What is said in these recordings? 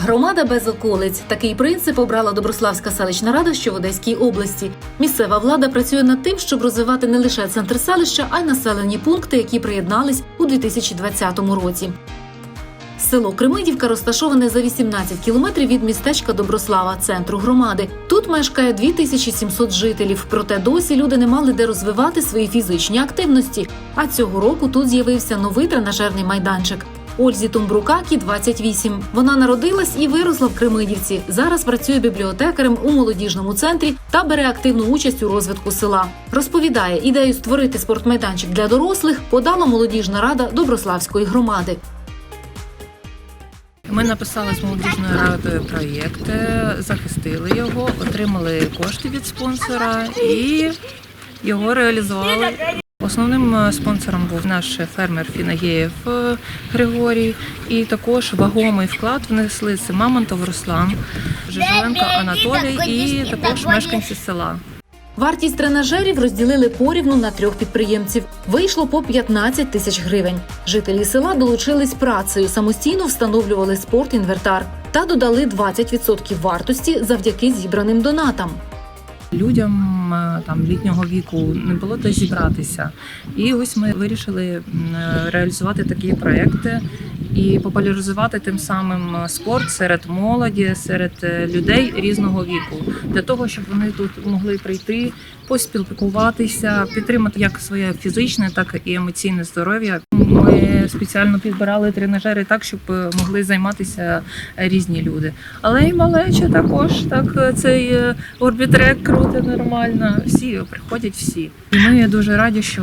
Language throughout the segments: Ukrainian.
Громада без околиць. Такий принцип обрала Доброславська селищна рада, що в Одеській області. Місцева влада працює над тим, щоб розвивати не лише центр селища, а й населені пункти, які приєднались у 2020 році. Село Кремидівка розташоване за 18 кілометрів від містечка Доброслава, центру громади. Тут мешкає 2700 жителів. Проте досі люди не мали де розвивати свої фізичні активності. А цього року тут з'явився новий тренажерний майданчик. Ользі Тумбрукакі 28. Вона народилась і виросла в Кремидівці. Зараз працює бібліотекарем у молодіжному центрі та бере активну участь у розвитку села. Розповідає, ідею створити спортмайданчик для дорослих подала молодіжна рада Доброславської громади. Ми написали з молодіжною радою проєкт, е, захистили його, отримали кошти від спонсора і його реалізували. Основним е, спонсором був наш фермер Фінагеєв е, Григорій, і також вагомий вклад внесли це Мамонтов Руслан, Жижеленко Анатолій і також мешканці села. Вартість тренажерів розділили порівну на трьох підприємців. Вийшло по 15 тисяч гривень. Жителі села долучились працею, самостійно встановлювали спорт-інвертар та додали 20% вартості завдяки зібраним донатам. Людям там літнього віку не було де зібратися. І ось ми вирішили реалізувати такі проекти і популяризувати тим самим спорт серед молоді, серед е, людей різного віку, для того, щоб вони тут могли прийти, поспілкуватися, підтримати як своє фізичне, так і емоційне здоров'я. Ми спеціально підбирали тренажери так, щоб е, могли займатися різні люди. Але і малеча також так е, цей орбітрек крути нормально. Всі приходять всі. І ми дуже раді, що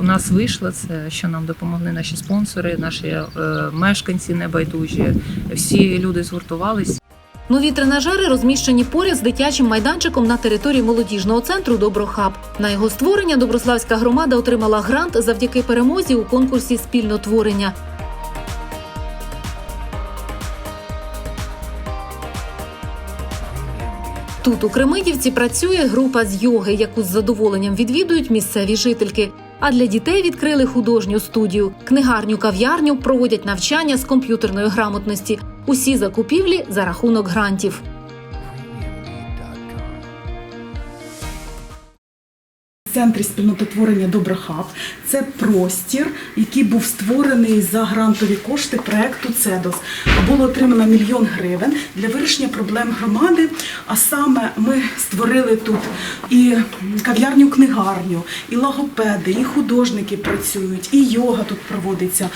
у нас вийшло це, що нам допомогли наші спонсори, наші е, мешканці небайдужі. Всі люди згуртувались. Нові тренажери розміщені поряд з дитячим майданчиком на території молодіжного центру Доброхаб. На його створення Доброславська громада отримала грант завдяки перемозі у конкурсі спільнотворення. Тут у Кремидівці працює група з йоги, яку з задоволенням відвідують місцеві жительки. А для дітей відкрили художню студію, книгарню, кав'ярню проводять навчання з комп'ютерної грамотності. Усі закупівлі за рахунок грантів. В центрі спільнототворення Доброхаб це простір, який був створений за грантові кошти проекту ЦЕДОС. Було отримано мільйон гривень для вирішення проблем громади. А саме ми створили тут і кав'ярню книгарню, і логопеди, і художники працюють, і йога тут проводиться.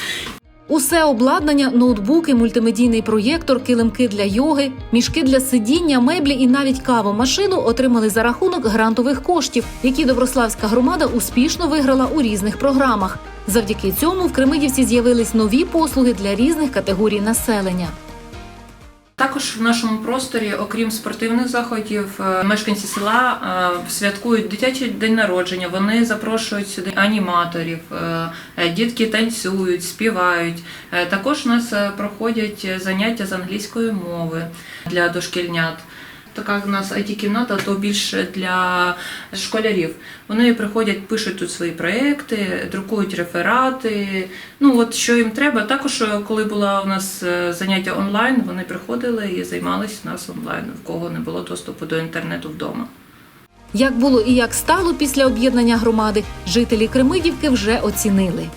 Усе обладнання, ноутбуки, мультимедійний проєктор, килимки для йоги, мішки для сидіння, меблі і навіть кавомашину отримали за рахунок грантових коштів, які Доброславська громада успішно виграла у різних програмах. Завдяки цьому в Кремидівці з'явились нові послуги для різних категорій населення. Також в нашому просторі, окрім спортивних заходів, е, мешканці села е, святкують дитячий день народження. Вони запрошують сюди аніматорів, е, дітки танцюють, співають. Також у нас проходять заняття з англійської мови для дошкільнят. Така в нас it кімната то більше для школярів. Вони приходять, пишуть тут свої проекти, друкують реферати. Ну от що їм треба. Також, е, коли була у нас е, заняття онлайн, вони приходили і займалися у нас онлайн, в кого не було доступу до інтернету вдома. Як було і як стало після об'єднання громади, жителі Кремидівки вже оцінили.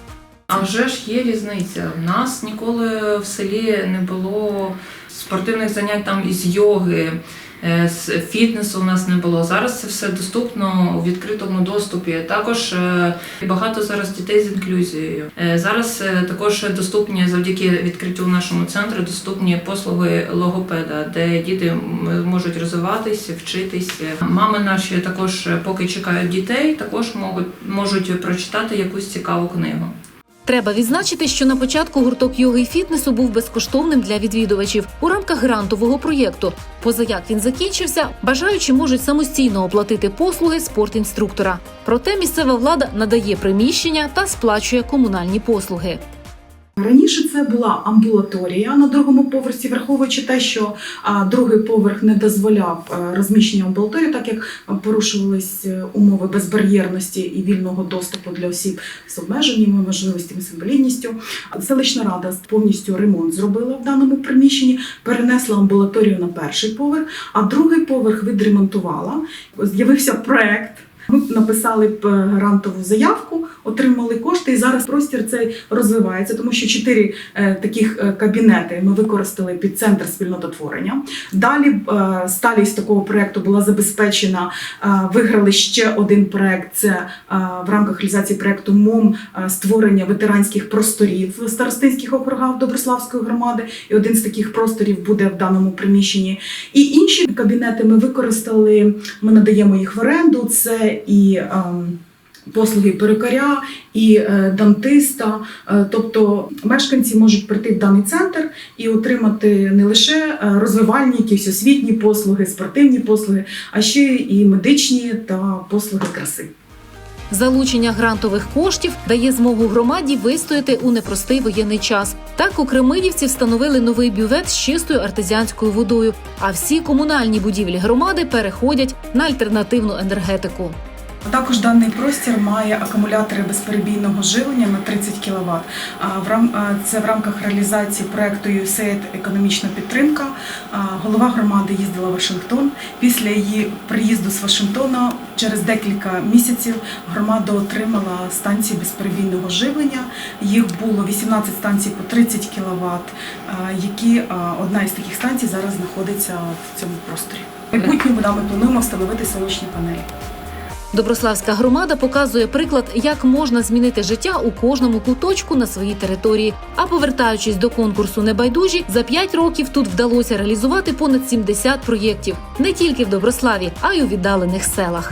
А вже ж є різниця. У нас ніколи в селі не було спортивних занять там із йоги, фітнесу у нас не було. Зараз це все доступно у відкритому доступі. Також е, багато зараз дітей з інклюзією. Е, Зараз е, також доступні завдяки відкриттю нашому центру доступні послуги логопеда, де діти можуть розвиватись, вчитись. Мами наші також, е, поки чекають дітей, також можуть прочитати якусь цікаву книгу. Треба відзначити, що на початку гурток йоги і фітнесу був безкоштовним для відвідувачів у рамках грантового проєкту. Поза як він закінчився, бажаючі можуть самостійно оплатити послуги спортінструктора. Проте місцева влада надає приміщення та сплачує комунальні послуги. Раніше це була амбулаторія на другому поверсі, враховуючи те, що другий поверх не дозволяв е, розміщення амбулаторії, так як порушувались е, умови безбар'єрності і вільного доступу для осіб з обмеженими можливостями з інвалідністю. Селищна рада повністю ремонт зробила в даному приміщенні, перенесла амбулаторію на перший поверх, а другий поверх відремонтувала. З'явився проект. Ми написали е, грантову заявку, отримали кошти, і зараз простір цей розвивається, тому що чотири е, таких е, кабінети ми використали під центр спільнототворення. Далі е, сталість такого проекту була забезпечена. виграли ще один проект. Це в рамках реалізації проекту МОМ створення ветеранських просторів старостинських округах Доброславської громади. І один з таких просторів буде в даному приміщенні. І інші кабінети ми використали. Ми надаємо їх в оренду. Це і ем, послуги перукаря, і е, дантиста. Е, тобто мешканці можуть прийти в даний центр і отримати не лише е, розвивальні, якісь освітні послуги, спортивні послуги, а ще і медичні та послуги краси. Залучення грантових коштів дає змогу громаді вистояти у непростий воєнний час. Так у Кремидівці встановили новий бювет з чистою артезіанською водою. А всі комунальні будівлі громади переходять на альтернативну енергетику. Також даний простір має акумулятори безперебійного живлення на 30 кВт. Це в рамках реалізації проекту USAID економічна підтримка. Голова громади їздила в Вашингтон. Після її приїзду з Вашингтона через декілька місяців громада отримала станції безперебійного живлення. Їх було 18 станцій по 30 кВт, які одна із таких станцій зараз знаходиться в цьому просторі. Майбутньому ми плануємо встановити сонячні панелі. Доброславська громада показує приклад, як можна змінити життя у кожному куточку на своїй території. А повертаючись до конкурсу небайдужі, за 5 років тут вдалося реалізувати понад 70 проєктів не тільки в Доброславі, а й у віддалених селах.